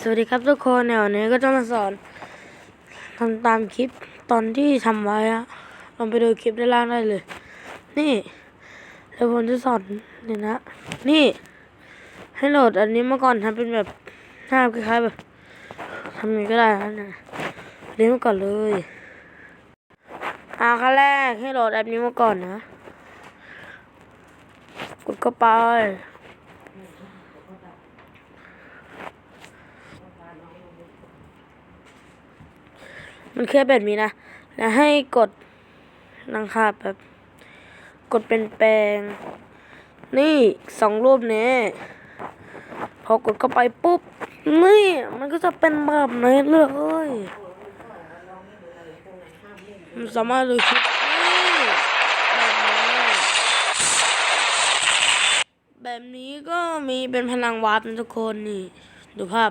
สวัสดีครับทุกคนเนี่ยวันนี้ก็จะมาสอนทำตามคลิปตอนที่ทำไว้อะลองไปดูคลิปด้านล่างได้เลย นี่เดี๋ยวผมจะสอนเนี่ยนะ นี่ ให้โหลดอันนี้มาก่อนทำเป็นแบบหน้าคล้ายๆแบบทำยังไงก็ได้นะเนี่ยอันนี้มาก่อนเลยอ่าขั้นแรกให้โหลดแอปนี้มาก่อนนะ กดเข้าไป มันแค่แบบนี้นะ แล้วให้กดนังคาแบบ กดเป็นแปลง นี่สองรูปนี้พอกดเข้าไปปุ๊บ นี่ มันก็จะเป็นแบบนี้เลยมันสามารถดูคลิปนี่แบบนี้แบบนี้ก็มีเป็นพลังวาร์ปนะทุกคนนี่ ดูภาพ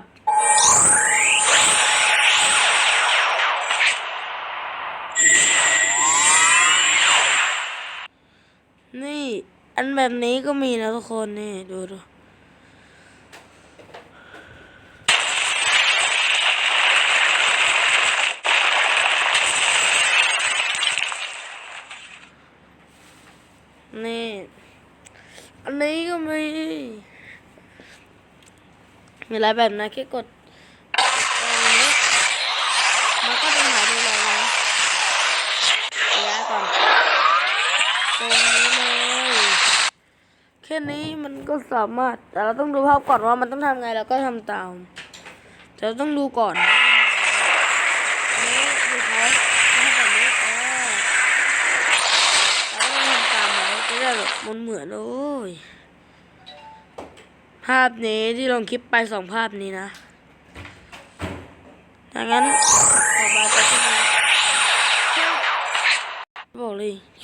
อันแบบนี้ก็มีนะทุกคนนี่ดูดูนี่ อันนี้ก็มี มีหลายแบบนะแค่กดตรงนี้มันก็จะหายไปเลยนะระยะก่อน ตรงนี้เลยแค่นี้มันก็สามารถ แต่เราต้องดูภาพก่อนว่ามันต้องทำไงแล้วก็ทำตามแต่เราต้องดูก่อนนี้ดูเขาเขาทำแบบนี้อ๋อเราก็ต้องทำตามไว้จะได้แบบมันเหมือนเลยภาพนี้ที่ลงคลิปไปสองภาพนี้นะดังนั้น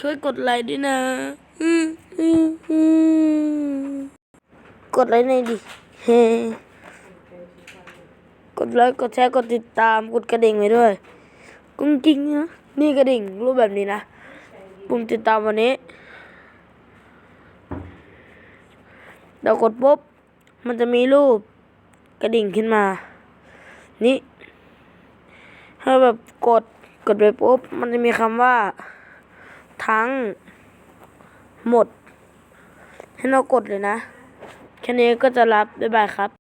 ช่วยกดไลค์ด้วยนะอืมอืมอืมกดไลค์หน่อยดิเฮ้กดไลค์กดแชร์กดติดตามกดกระดิ่งไว้ด้วย กุ้งกิ้งนะนี่กระดิ่งรูปแบบนี้นะปุ่มติดตามวันนี้เดี๋ยวกดปุ๊บมันจะมีรูปกระดิ่งขึ้นมา นี่ถ้าแบบกดกดไปปุ๊บมันจะมีคำว่า ทั้ง หมด ให้เรากดเลยนะแค่นี้ก็จะรับ บ๊ายบายครับ